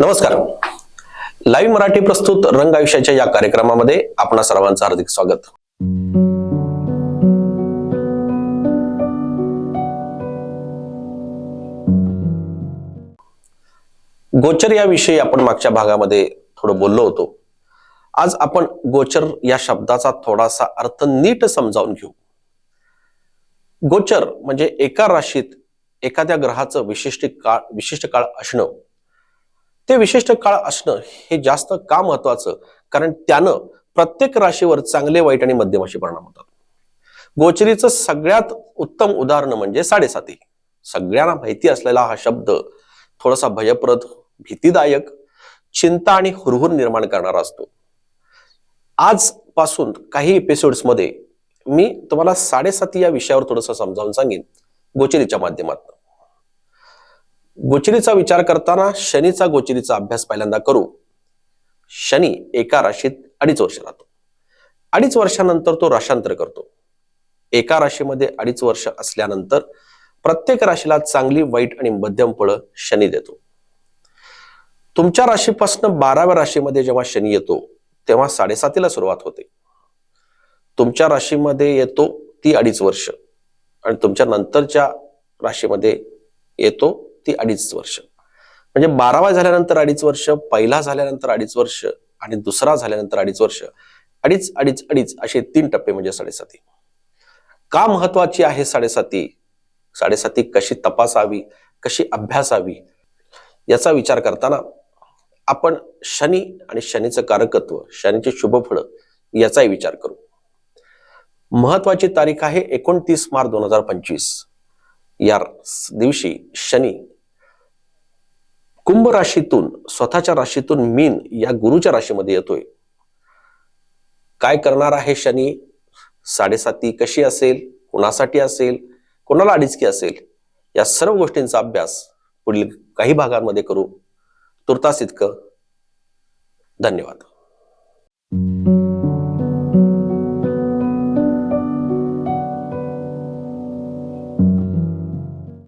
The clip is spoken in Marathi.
नमस्कार. लाईव्ह मराठी प्रस्तुत रंग आयुष्याच्या या कार्यक्रमामध्ये आपणा सर्वांचं हार्दिक स्वागत. गोचर याविषयी आपण मागच्या भागामध्ये थोडं बोललो होतो. आज आपण गोचर या शब्दाचा थोडासा अर्थ नीट समजावून घेऊ. गोचर म्हणजे एका राशीत एखाद्या ग्रहाचं विशिष्ट काळ विशिष्ट काळ असणं. ते विशिष्ट काळ असणं हे जास्त का महत्वाचं? कारण त्यानं प्रत्येक राशीवर चांगले वाईट आणि मध्यम असे परिणाम होतात. गोचरीचं सगळ्यात उत्तम उदाहरण म्हणजे साडेसाती. सगळ्यांना माहिती असलेला हा शब्द थोडासा भयप्रद भीतीदायक चिंता आणि हुरहुर निर्माण करणारा असतो. आजपासून काही एपिसोड्समध्ये मी तुम्हाला साडेसाती या विषयावर थोडंसं समजावून सांगेन गोचरीच्या माध्यमात गोचरीचा विचार करताना शनीचा गोचरीचा अभ्यास पहिल्यांदा करू. शनी एका राशीत अडीच वर्ष राहतो. अडीच वर्षानंतर तो राशांतर करतो. एका राशीमध्ये अडीच वर्ष असल्यानंतर प्रत्येक राशीला चांगली वाईट आणि मध्यम फळं शनी देतो. तुमच्या राशीपासून बाराव्या राशीमध्ये जेव्हा शनी येतो तेव्हा साडेसातीला सुरुवात होते. तुमच्या राशीमध्ये येतो ती अडीच वर्ष. आणि तुमच्या नंतरच्या राशीमध्ये येतो ती अडीच वर्ष. म्हणजे बारावा झाल्यानंतर अडीच वर्ष पहिला झाल्यानंतर अडीच वर्ष आणि दुसरा झाल्यानंतर अडीच वर्ष. अडीच अडीच अडीच असे तीन टप्पे म्हणजे साडेसाती. का महत्वाची आहे साडेसाती? साडेसाती कशी तपासावी? कशी अभ्यासावी? याचा विचार करताना आपण शनी आणि शनीचं कारकत्व शनीचे शुभफळ याचाही विचार करू. महत्वाची तारीख आहे एकोणतीस मार्च दोन हजार पंचवीस. या दिवशी शनी. कुंभ राशीतून स्वतःच्या राशीतून मीन या गुरुच्या राशीमध्ये येतोय. काय करणार आहे शनी? साडेसाती कशी असेल? कुणासाठी असेल? कोणाला अडीचकी असेल? या सर्व गोष्टींचा अभ्यास पुढील काही भागांमध्ये करू. तुर्तास इतकं. धन्यवाद.